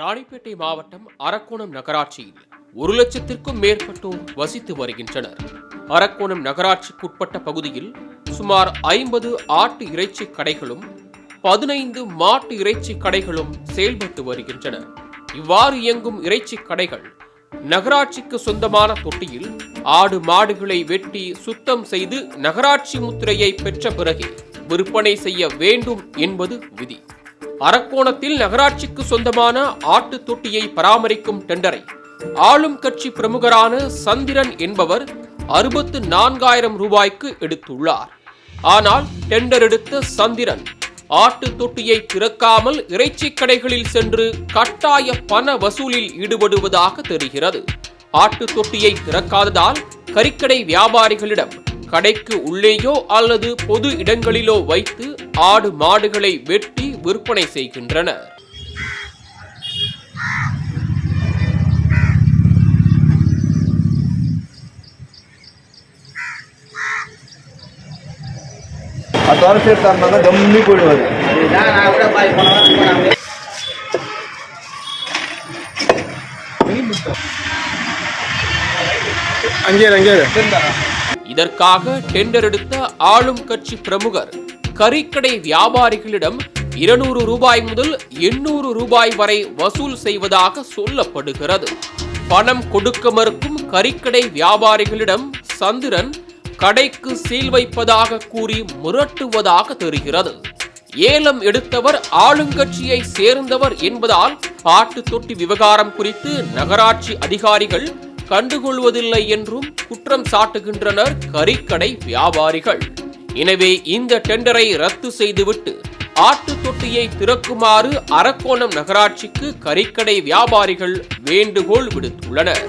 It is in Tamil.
ராணிப்பேட்டை மாவட்டம் அரக்கோணம் நகராட்சியில் ஒரு லட்சத்திற்கும் மேற்பட்டோர் வசித்து வருகின்றனர். அரக்கோணம் நகராட்சிக்குட்பட்ட பகுதியில் சுமார் ஐம்பது ஆட்டு இறைச்சி கடைகளும் பதினைந்து மாட்டு இறைச்சி கடைகளும் செயல்பட்டு வருகின்றன. இவ்வாறு இயங்கும் இறைச்சி கடைகள் நகராட்சிக்கு சொந்தமான தொட்டியில் ஆடு மாடுகளை வெட்டி சுத்தம் செய்து நகராட்சி முத்திரையை பெற்ற பிறகே விற்பனை செய்ய வேண்டும் என்பது விதி. அரக்கோணத்தில் நகராட்சிக்கு சொந்தமான ஆட்டு தொட்டியை பராமரிக்கும் டெண்டரை. ஆளும் கட்சி பிரமுகரான சந்திரன் என்பவர் அறுபத்து நான்காயிரம் ரூபாய்க்கு எடுத்துள்ளார். ஆனால் டெண்டர் எடுத்த சந்திரன் ஆட்டு தொட்டியை திறக்காமல் இறைச்சி கடைகளில் சென்று கட்டாய பண வசூலில் ஈடுபடுவதாக தெரிகிறது. ஆட்டு தொட்டியை திறக்காததால் கறிக்கடை வியாபாரிகளிடம் கடைக்கு உள்ளேயோ அல்லது பொது இடங்களிலோ வைத்து ஆடு மாடுகளை வெட்டி விற்பனை செய்கின்றனர். கம்மி போயிடுவாரு. அங்கே அங்கே இதற்காக டெண்டர் எடுத்த ஆளும் கட்சி பிரமுகர் கறிக்கடை வியாபாரிகளிடம் இருநூறு ரூபாய் முதல் எண்ணூறு ரூபாய் வரை வசூல் செய்வதாக சொல்லப்படுகிறது. பணம் கொடுக்க மறுக்கும் கறிக்கடை வியாபாரிகளிடம் சந்திரன் கடைக்கு சீல் வைப்பதாக கூறி மிரட்டுவதாக தெரிகிறது. ஏலம் எடுத்தவர் ஆளுங்கட்சியை சேர்ந்தவர் என்பதால் பாட்டு தொட்டி விவகாரம் குறித்து நகராட்சி அதிகாரிகள் கண்டுகொள்வதில்லை என்றும் குற்றம் சாட்டுகின்றனர் கறிக்கடை வியாபாரிகள். எனவே இந்த டெண்டரை ரத்து செய்துவிட்டு ஆட்டு தொட்டியை திறக்குமாறு அரக்கோணம் நகராட்சிக்கு கறிக்கடை வியாபாரிகள் வேண்டுகோள் விடுத்துள்ளனர்.